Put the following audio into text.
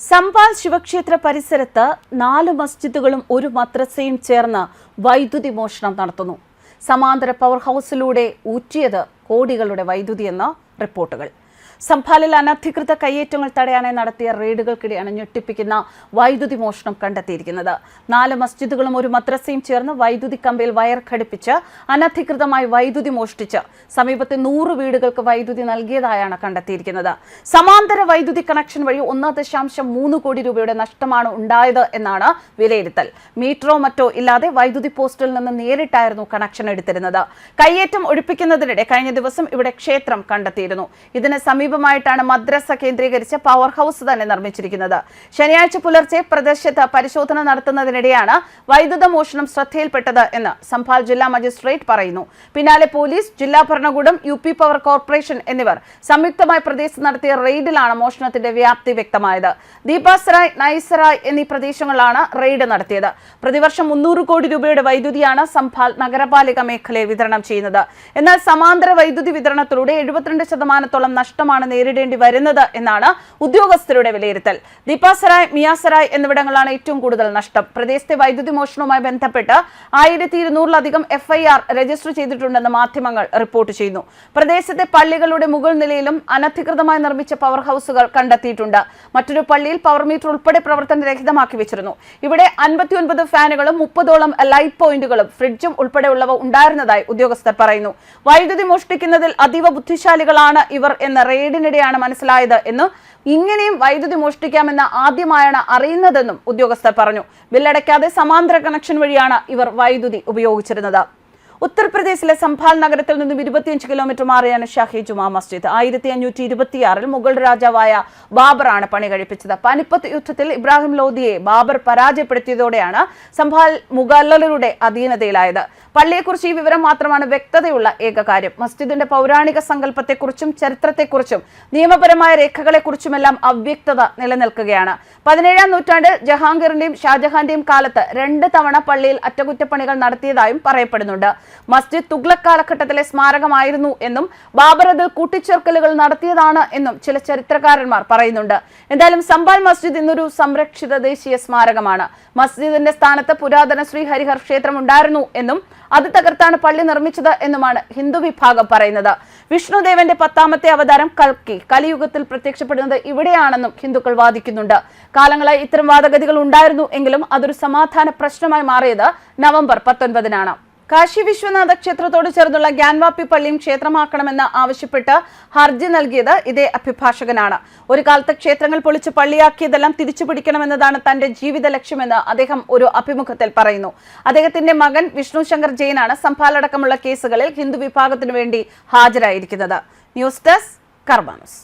സംപാൽ ശിവക്ഷേത്ര പരിസരത്ത് നാല് മസ്ജിദുകളും ഒരു മദ്രസയും ചേർന്ന് വൈദ്യുതി മോഷണം നടത്തുന്നു. സമാന്തര പവർ ഹൗസിലൂടെ ഊറ്റിയത് കോടികളുടെ വൈദ്യുതിയെന്ന് റിപ്പോർട്ടുകൾ. സംഭാലിൽ അനധികൃത കയ്യേറ്റങ്ങൾ തടയാനായി നടത്തിയ റെയ്ഡുകൾക്കിടെയാണ് ഞെട്ടിപ്പിക്കുന്ന വൈദ്യുതി മോഷണം കണ്ടെത്തിയിരിക്കുന്നത്. നാല് മസ്ജിദുകളും ഒരു മദ്രസയും ചേർന്ന് വൈദ്യുതി കമ്പയിൽ വയർ ഘടിപ്പിച്ച് അനധികൃതമായി വൈദ്യുതി മോഷ്ടിച്ച് സമീപത്തെ നൂറ് വീടുകൾക്ക് വൈദ്യുതി നൽകിയതായാണ് കണ്ടെത്തിയിരിക്കുന്നത്. സമാന്തര വൈദ്യുതി കണക്ഷൻ വഴി ഒന്ന് ദശാംശം മൂന്ന് കോടി രൂപയുടെ നഷ്ടമാണ് ഉണ്ടായത് എന്നാണ് വിലയിരുത്തൽ. മീറ്ററോ മറ്റോ ഇല്ലാതെ വൈദ്യുതി പോസ്റ്റിൽ നിന്ന് നേരിട്ടായിരുന്നു കണക്ഷൻ എടുത്തിരുന്നത്. കയ്യേറ്റം ഒഴിപ്പിക്കുന്നതിനിടെ കഴിഞ്ഞ ദിവസം ഇവിടെ ക്ഷേത്രം കണ്ടെത്തിയിരുന്നു. ഇതിന് സമീപമായിട്ടാണ് മദ്രസ കേന്ദ്രീകരിച്ച് പവർ ഹൌസ് തന്നെ നിർമ്മിച്ചിരിക്കുന്നത്. ശനിയാഴ്ച പുലർച്ചെ പ്രദേശത്ത് പരിശോധന നടത്തുന്നതിനിടെയാണ് വൈദ്യുത മോഷണം ശ്രദ്ധയിൽപ്പെട്ടത് എന്ന് സംഭാൽ ജില്ലാ മജിസ്ട്രേറ്റ് പറയുന്നു. പിന്നാലെ പോലീസ് ജില്ലാ ഭരണകൂടം യു പവർ കോർപ്പറേഷൻ എന്നിവർ സംയുക്തമായി പ്രദേശത്ത് നടത്തിയ റെയ്ഡിലാണ് മോഷണത്തിന്റെ വ്യാപ്തി വ്യക്തമായത്. ദീപാസറായ് നൈസറായ് എന്നീ പ്രദേശങ്ങളാണ് റെയ്ഡ് നടത്തിയത്. പ്രതിവർഷം മുന്നൂറ് കോടി രൂപയുടെ വൈദ്യുതിയാണ് സംഭാൽ നഗരപാലിക മേഖലയിൽ വിതരണം ചെയ്യുന്നത്. എന്നാൽ സമാന്തര വൈദ്യുതി വിതരണത്തിലൂടെ എഴുപത്തിരണ്ട് ശതമാനത്തോളം നഷ്ടമാണ് നേരിടേണ്ടി വരുന്നത് എന്നാണ് ഉദ്യോഗസ്ഥരുടെ വിലയിരുത്തൽ. ദീപാസറായ് മിയാസറായ് എന്നിവിടങ്ങളാണ് ഏറ്റവും കൂടുതൽ നഷ്ടം. പ്രദേശത്തെ വൈദ്യുതി മോഷണവുമായി ബന്ധപ്പെട്ട് ആയിരത്തി ഇരുന്നൂറിലധികം എഫ്ഐആർ രജിസ്റ്റർ ചെയ്തിട്ടുണ്ടെന്ന് മാധ്യമങ്ങൾ റിപ്പോർട്ട് ചെയ്യുന്നു. പ്രദേശത്തെ പള്ളികളുടെ മുകൾ നിലയിലും അനധികൃതമായി നിർമ്മിച്ച പവർ ഹൌസുകൾ കണ്ടെത്തിയിട്ടുണ്ട്. മറ്റൊരു പള്ളിയിൽ പവർ മീറ്റർ ഉൾപ്പെടെ പ്രവർത്തനരഹിതമാക്കി വെച്ചിരുന്നു. ഇവിടെ അൻപത്തിയൊൻപത് ഫാനുകളും മുപ്പതോളം ലൈറ്റ് പോയിന്റുകളും ഫ്രിഡ്ജും ഉൾപ്പെടെയുള്ളവ ഉണ്ടായിരുന്നതായി ഉദ്യോഗസ്ഥർ പറയുന്നു. വൈദ്യുതി മോഷ്ടിക്കുന്നതിൽ അതീവ ബുദ്ധിശാലികളാണ് ഇവർ എന്ന റെയ്ഡിനിടെയാണ് മനസ്സിലായത് എന്നും ഇങ്ങനെയും വൈദ്യുതി മോഷ്ടിക്കാമെന്ന് ആദ്യമായാണ് അറിയുന്നതെന്നും ഉദ്യോഗസ്ഥർ പറഞ്ഞു. ബില്ലടയ്ക്കാതെ സമാന്തര കണക്ഷൻ വഴിയാണ് ഇവർ വൈദ്യുതി ഉപയോഗിച്ചിരുന്നത്. ഉത്തർപ്രദേശിലെ സംഭാൽ നഗരത്തിൽ നിന്നും ഇരുപത്തിയഞ്ച് കിലോമീറ്റർ മാറിയാണ് ഷാഹി ജുമാ മസ്ജിദ്. ആയിരത്തി അഞ്ഞൂറ്റി ഇരുപത്തിയാറിൽ മുഗൾ രാജാവായ ബാബറാണ് പണി കഴിപ്പിച്ചത്. പാനിപ്പത്ത് യുദ്ധത്തിൽ ഇബ്രാഹിം ലോദിയെ ബാബർ പരാജയപ്പെടുത്തിയതോടെയാണ് സംഭാൽ മുഗല്ലരുടെ അധീനതയിലായത്. പള്ളിയെക്കുറിച്ച് ഈ വിവരം മാത്രമാണ് വ്യക്തതയുള്ള ഏക കാര്യം. മസ്ജിദിന്റെ പൗരാണിക സങ്കല്പത്തെക്കുറിച്ചും ചരിത്രത്തെക്കുറിച്ചും നിയമപരമായ രേഖകളെക്കുറിച്ചുമെല്ലാം അവ്യക്തത നിലനിൽക്കുകയാണ്. പതിനേഴാം നൂറ്റാണ്ട് ജഹാംഗീറിന്റെയും ഷാജഹാന്റെയും കാലത്ത് രണ്ട് തവണ പള്ളിയിൽ അറ്റകുറ്റപ്പണികൾ നടത്തിയതായും പറയപ്പെടുന്നുണ്ട്. മസ്ജിദ് തുഗ്ലക് കാലഘട്ടത്തിലെ സ്മാരകമായിരുന്നു എന്നും ബാബർ അതിൽ കൂട്ടിച്ചേർക്കലുകൾ നടത്തിയതാണ് എന്നും ചില ചരിത്രകാരന്മാർ പറയുന്നുണ്ട്. എന്തായാലും സംബാൽ മസ്ജിദ് ഇന്നൊരു സംരക്ഷിത ദേശീയ സ്മാരകമാണ്. മസ്ജിദിന്റെ സ്ഥാനത്ത് പുരാതന ശ്രീഹരിഹർ ക്ഷേത്രം ഉണ്ടായിരുന്നു എന്നും അത് തകർത്താണ് പള്ളി നിർമ്മിച്ചത് എന്നുമാണ് ഹിന്ദു വിഭാഗം പറയുന്നത്. വിഷ്ണുദേവന്റെ പത്താമത്തെ അവതാരം കൽക്കി കലിയുഗത്തിൽ പ്രത്യക്ഷപ്പെടുന്നത് ഇവിടെയാണെന്നും ഹിന്ദുക്കൾ വാദിക്കുന്നുണ്ട്. കാലങ്ങളായി ഇത്തരം വാദഗതികൾ ഉണ്ടായിരുന്നു എങ്കിലും അതൊരു സമാധാന പ്രശ്നമായി മാറിയത് നവംബർ പത്തൊൻപതിനാണ്. കാശി വിശ്വനാഥ ക്ഷേത്രത്തോട് ചേർന്നുള്ള ഗ്യാൻവാപ്പി പള്ളിയും ക്ഷേത്രമാക്കണമെന്ന് ആവശ്യപ്പെട്ട് ഹർജി നൽകിയത് ഇതേ അഭിഭാഷകനാണ്. ഒരു കാലത്ത് ക്ഷേത്രങ്ങൾ പൊളിച്ച് പള്ളിയാക്കിയതെല്ലാം തിരിച്ചു പിടിക്കണമെന്നതാണ് തന്റെ ജീവിത ലക്ഷ്യമെന്ന് അദ്ദേഹം ഒരു അഭിമുഖത്തിൽ പറയുന്നു. അദ്ദേഹത്തിന്റെ മകൻ വിഷ്ണു ശങ്കർ ജെയിനാണ് സംഭാലടക്കമുള്ള കേസുകളിൽ ഹിന്ദു വിഭാഗത്തിനു വേണ്ടി ഹാജരായിരിക്കുന്നത്. News desk കർമാനസ്